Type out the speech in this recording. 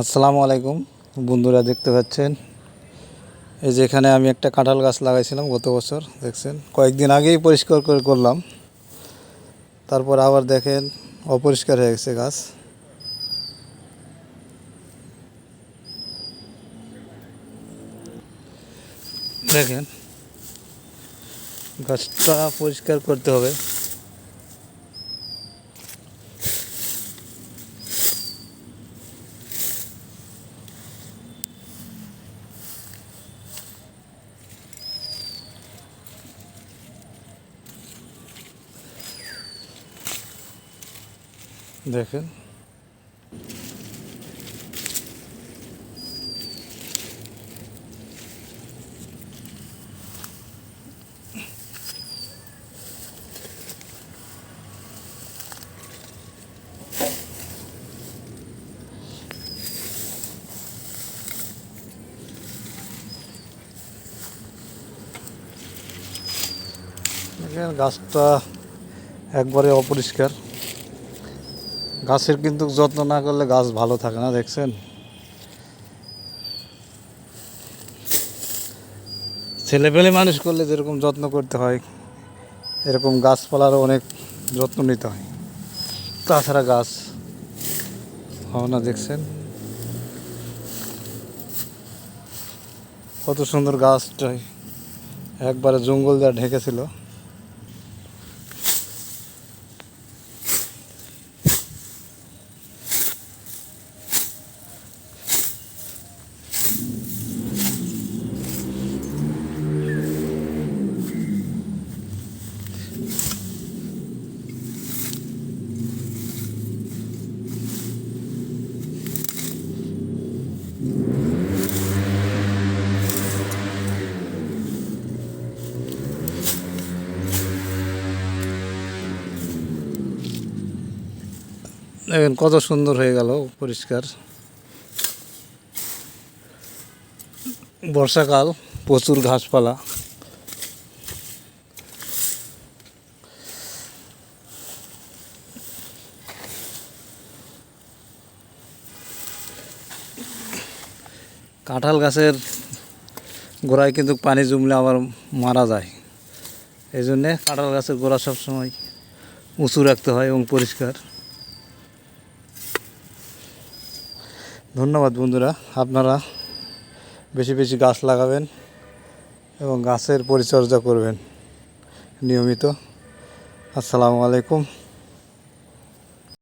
আসসালামু আলাইকুম। বন্ধুরা দেখতে পাচ্ছেন? এই যে এখানে আমি একটা কাঁঠাল গাছ লাগাইছিলাম গত বছর, দেখছেন? কয়েকদিন আগেই পরিষ্কার করে করলাম। তারপর আবার দেখেন, অপরিষ্কার হয়ে গেছে গাছ। দেখেন, গাছটা পরিষ্কার করতে হবে। দেখেন। গাছটা একবারে অপরিষ্কার। গাছের কিন্তু যত্ন না করলে গাছ ভালো থাকে না, দেখছেন? ছেলেপেলে মানুষ করলে যেরকম যত্ন করতে হয়, এরকম গাছপালারও অনেক যত্ন নিতে হয়। তাছাড়া গাছ হয় না, দেখছেন? কত সুন্দর গাছটাই একবারে জঙ্গল দিয়ে ঢেকেছিল। দেখেন কত সুন্দর হয়ে গেল, পরিষ্কার। বর্ষাকাল, প্রচুর ঘাসপালা। কাঁঠাল গাছের গোড়ায় কিন্তু পানি জমলে আবার মারা যায়। এই জন্যে কাঁঠাল গাছের গোড়া সবসময় উঁচু রাখতে হয় এবং পরিষ্কার। ধন্যবাদ বন্ধুরা। আপনারা বেশি বেশি গাছ লাগাবেন এবং গাছের পরিচর্যা করবেন নিয়মিত। আসসালামু আলাইকুম।